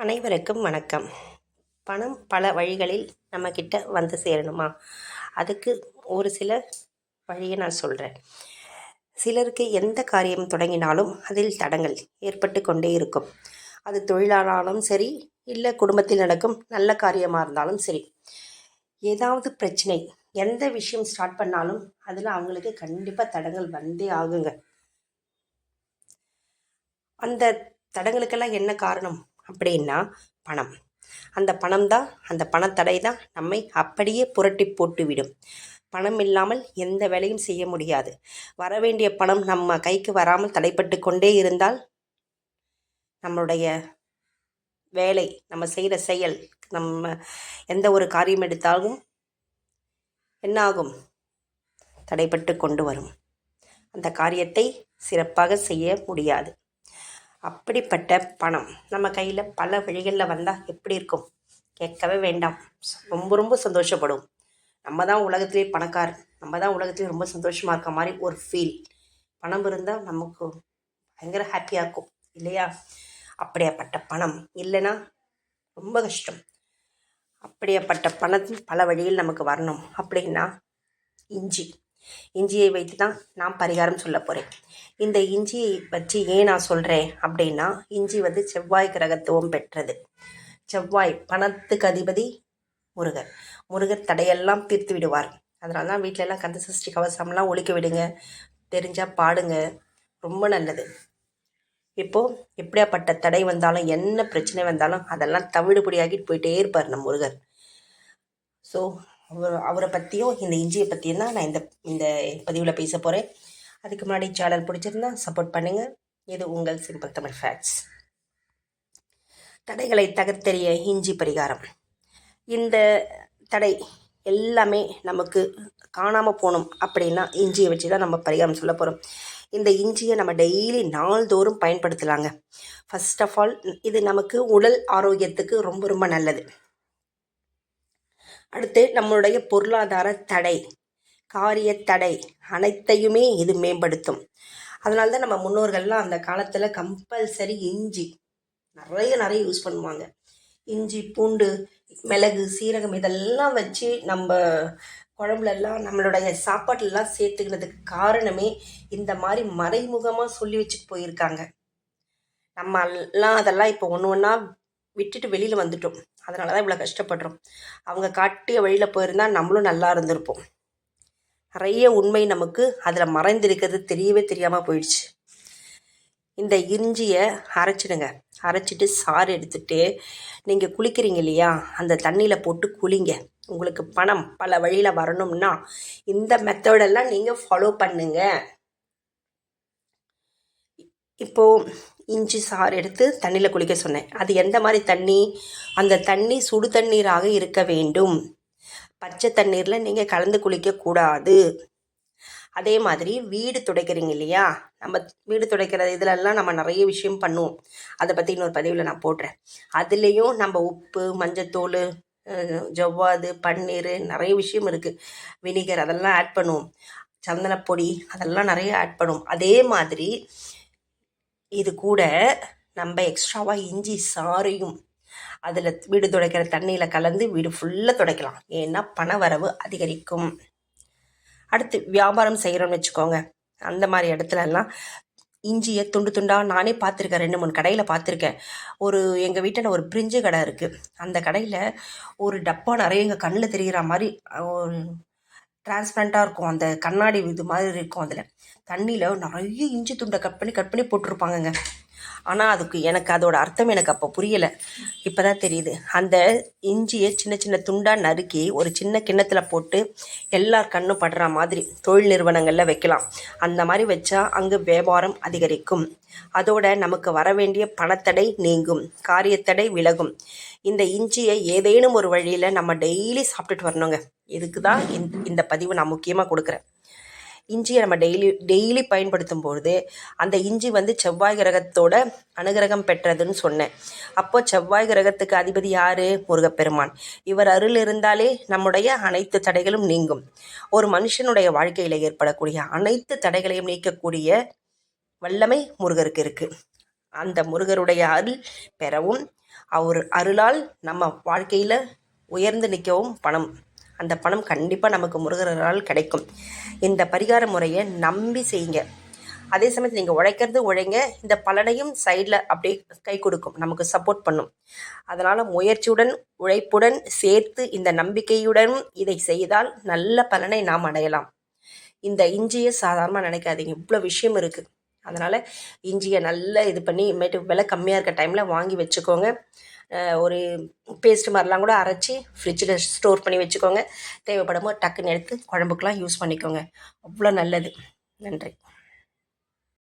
அனைவருக்கும் வணக்கம். பணம் பல வழிகளில் நம்மக்கிட்ட வந்து சேரணுமா? அதுக்கு ஒரு சில வழியை நான் சொல்கிறேன் சிலருக்கு எந்த காரியம் தொடங்கினாலும் அதில் தடங்கள் ஏற்பட்டு கொண்டே இருக்கும். அது தொழிலானாலும் சரி இல்லை குடும்பத்தில் நடக்கும் நல்ல காரியமாக இருந்தாலும் சரி. ஏதாவது பிரச்சனை எந்த விஷயம் ஸ்டார்ட் பண்ணாலும் அதில் அவங்களுக்கு கண்டிப்பாக தடங்கள் வந்தே ஆகுங்க. அந்த தடங்களுக்கெல்லாம் என்ன காரணம்? அப்படின்னா பணம். அந்த பணம் தான் அந்த பணத்தடை தான் நம்மை அப்படியே புரட்டி போட்டுவிடும். பணம் இல்லாமல் எந்த வேலையும் செய்ய முடியாது. வர வேண்டிய பணம் நம்ம கைக்கு வராமல் தடைப்பட்டு கொண்டே இருந்தால் நம்மளுடைய வேலை நம்ம செய்கிற செயல் நம்ம எந்த ஒரு காரியம் எடுத்தாலும் என்னாகும்? தடைப்பட்டு கொண்டு வரும். அந்த காரியத்தை சிறப்பாக செய்ய முடியாது. அப்படிப்பட்ட பணம். நம்ம கையில் பல வழிகளில் வந்தால் எப்படி இருக்கும்? கேட்கவே வேண்டாம். ரொம்ப ரொம்ப சந்தோஷப்படும். நம்ம தான் உலகத்திலே பணக்கார் நம்ம தான் உலகத்திலே ரொம்ப சந்தோஷமாக இருக்க மாதிரி ஒரு ஃபீல் பணம் இருந்தால் நமக்கு பயங்கர ஹாப்பியாக இருக்கும். இல்லையா? அப்படியாப்பட்ட பணம். இல்லைன்னா ரொம்ப கஷ்டம். அப்படியாப்பட்ட பணத்தின் பல வழியில் நமக்கு வரணும். அப்படின்னா இஞ்சி. இஞ்சியை வைத்து தான் நான் பரிகாரம் சொல்ல போகிறேன் இந்த இஞ்சியை வச்சு ஏன் நான் சொல்கிறேன் அப்படின்னா இஞ்சி வந்து செவ்வாய் கிரகத்துவம் பெற்றது. செவ்வாய் பணத்துக்கு அதிபதி முருகர். முருகர் தடையெல்லாம் தீர்த்து விடுவார். அதனால தான் வீட்டிலலாம் கந்த சஷ்டி கவசம்லாம் ஒழிக்க விடுங்க. தெரிஞ்சால் பாடுங்க. ரொம்ப நல்லது. இப்போது எப்படியாப்பட்ட தடை வந்தாலும் என்ன பிரச்சனை வந்தாலும் அதெல்லாம் தவிடுபடியாகிட்டு போயிட்டே இருப்பார் நம்ம முருகர். ஸோ அவர் அவரை பற்றியும் இந்த இஞ்சியை பற்றியும் தான் நான் இந்த இந்த பதிவில் பேச போகிறேன் அதுக்கு முன்னாடி சேனல் பிடிச்சிருந்தா சப்போர்ட் பண்ணுங்கள் இது உங்கள் சிம்பிள் தமிழ் ஃபேக்ட்ஸ் தடைகளை தகர்த்தெறிய இஞ்சி பரிகாரம். இந்த தடை எல்லாமே நமக்கு காணாமல் போகணும் அப்படின்னா இஞ்சியை வச்சு தான் நம்ம பரிகாரம் சொல்ல போகிறோம் இந்த இஞ்சியை நம்ம டெய்லி நாள்தோறும் பயன்படுத்தலாங்க. ஃபஸ்ட் ஆஃப் ஆல் இது நமக்கு உடல் ஆரோக்கியத்துக்கு ரொம்ப ரொம்ப நல்லது. அடுத்து நம்மளுடைய பொருளாதார தடை காரிய தடை அனைத்தையுமே இது மேம்படுத்தும். அதனால தான் நம்ம முன்னோர்கள்லாம் அந்த காலத்தில் கம்பல்சரி இஞ்சி நிறைய நிறைய யூஸ் பண்ணுவாங்க. இஞ்சி பூண்டு மிளகு சீரகம் இதெல்லாம் வச்சு நம்ம குழம்புலெல்லாம் நம்மளுடைய சாப்பாட்டுலலாம் சேர்த்துக்கிறதுக்கு காரணமே இந்த மாதிரி மறைமுகமாக சொல்லி வச்சுட்டு போயிருக்காங்க. நம்ம எல்லாம் அதெல்லாம் இப்போ ஒன்று ஒன்றா விட்டுட்டு வெளியில் வந்துட்டோம். அதனால தான் இவ்வளோ கஷ்டப்படுறோம். அவங்க காட்டிய வழியில் போயிருந்தால் நம்மளும் நல்லா இருந்திருப்போம். நிறைய உண்மை நமக்கு அதில் மறைந்திருக்கிறது தெரியவே தெரியாமல் போயிடுச்சு. இந்த இஞ்சியை அரைச்சிடுங்க. அரைச்சிட்டு சாறு எடுத்துட்டு நீங்கள் குளிக்கிறீங்க இல்லையா? அந்த தண்ணியில் போட்டு குளிங்க. உங்களுக்கு பணம் பல வழியில் வரணும்னா இந்த மெத்தடெல்லாம் நீங்கள் ஃபாலோ பண்ணுங்கள் இப்போது இஞ்சி சாறு எடுத்து தண்ணியில் குளிக்க சொன்னேன். அது எந்த மாதிரி தண்ணி? அந்த தண்ணி சுடு தண்ணீராக இருக்க வேண்டும். பச்சை தண்ணீரில் நீங்கள் கலந்து குளிக்கக்கூடாது அதே மாதிரி வீடு துடைக்கிறீங்க இல்லையா? நம்ம வீடு துடைக்கிற இதிலெல்லாம் நம்ம நிறைய விஷயம் பண்ணுவோம். அதை பற்றி இன்னொரு பதிவில் நான் போடுறேன். அதுலேயும் நம்ம உப்பு மஞ்சத்தூள் ஜவ்வாது பன்னீர் நிறைய விஷயம் இருக்குது வினிகர் அதெல்லாம் ஆட் பண்ணுவோம். சந்தனப்பொடி அதெல்லாம் நிறைய ஆட் பண்ணுவோம். அதே மாதிரி இது கூட நம்ம எக்ஸ்ட்ராவாக இஞ்சி சாறையும் அதில் வீடு துடைக்கிற தண்ணியில் கலந்து வீடு ஃபுல்லாக துடைக்கலாம். ஏன்னா பண வரவு அதிகரிக்கும். அடுத்து வியாபாரம் செய்கிறோம்னு வச்சுக்கோங்க. அந்த மாதிரி இடத்துலலாம் இஞ்சியை துண்டு துண்டாக நானே பார்த்துருக்கேன். ரெண்டு மூணு கடையில் பார்த்துருக்கேன். ஒரு எங்கள் வீட்டில் ஒரு பிரிஞ்சு கடை இருக்குது அந்த கடையில் ஒரு டப்பா நிறைய எங்கள் கண்ணில் தெரிகிற மாதிரி ஒரு டிரான்ஸ்பரண்ட்டாக இருக்கும். அந்த கண்ணாடி இது மாதிரி இருக்கும் அதில். தண்ணியில் நிறைய இஞ்சி துண்டை கட் பண்ணி கட் பண்ணி போட்டிருப்பாங்கங்க. ஆனால் அதுக்கு எனக்கு அதோட அர்த்தம் எனக்கு அப்போ புரியலை. இப்போ தான் தெரியுது. அந்த இஞ்சியை சின்ன சின்ன துண்டாக நறுக்கி ஒரு சின்ன கிண்ணத்தில் போட்டு எல்லார் கண்ணும் படுற மாதிரி தொழில் நிறுவனங்களில் வைக்கலாம். அந்த மாதிரி வச்சா அங்கே வியாபாரம் அதிகரிக்கும். அதோட நமக்கு வர வேண்டிய பணத்தடை நீங்கும். காரியத்தடை விலகும். இந்த இஞ்சியை ஏதேனும் ஒரு வழியில் நம்ம டெய்லி சாப்பிட்டுட்டு வரணுங்க. இதுக்கு தான் இந்த பதிவு நான் முக்கியமாக கொடுக்குறேன். இஞ்சியை நம்ம டெய்லி டெய்லி பயன்படுத்தும் பொழுது அந்த இஞ்சி வந்து செவ்வாய் கிரகத்தோட அனுகிரகம் பெற்றதுன்னு சொன்னேன். அப்போ செவ்வாய் கிரகத்துக்கு அதிபதி யார்? முருகப்பெருமான். இவர் அருள் இருந்தாலே நம்முடைய அனைத்து தடைகளும் நீங்கும். ஒரு மனுஷனுடைய வாழ்க்கையில் ஏற்படக்கூடிய அனைத்து தடைகளையும் நீக்கக்கூடிய வல்லமை முருகருக்கு இருக்குது அந்த முருகருடைய அருள் பெறவும் அவர் அருளால் நம்ம வாழ்க்கையில் உயர்ந்து நிற்கவும் பணம். அந்த பணம் கண்டிப்பாக நமக்கு முருகரால் கிடைக்கும். இந்த பரிகார முறையை நம்பி செய்யுங்க. அதே சமயத்தில் நீங்கள் உழைக்கிறது உழைங்க. இந்த பலனையும் சைடில் அப்படியே கை கொடுக்கும். நமக்கு சப்போர்ட் பண்ணும். அதனால் முயற்சியுடன் உழைப்புடன் சேர்த்து இந்த நம்பிக்கையுடன் இதை செய்தால் நல்ல பலனை நாம் அடையலாம். இந்த இஞ்சியை சாதாரணமாக நினைக்காதீங்க. இவ்வளோ விஷயம் இருக்குது அதனால் இஞ்சியை நல்லா இது பண்ணி மேட்டு விலை கம்மியாக இருக்க டைமில் வாங்கி வச்சுக்கோங்க. ஒரு பேஸ்ட் மாதிரிலாம் கூட அரைச்சி ஃப்ரிட்ஜில் ஸ்டோர் பண்ணி வச்சுக்கோங்க. தேவைப்படும் போது டக்குன்னு எடுத்து குழம்புக்கெலாம் யூஸ் பண்ணிக்கோங்க. அவ்வளோ நல்லது. நன்றி.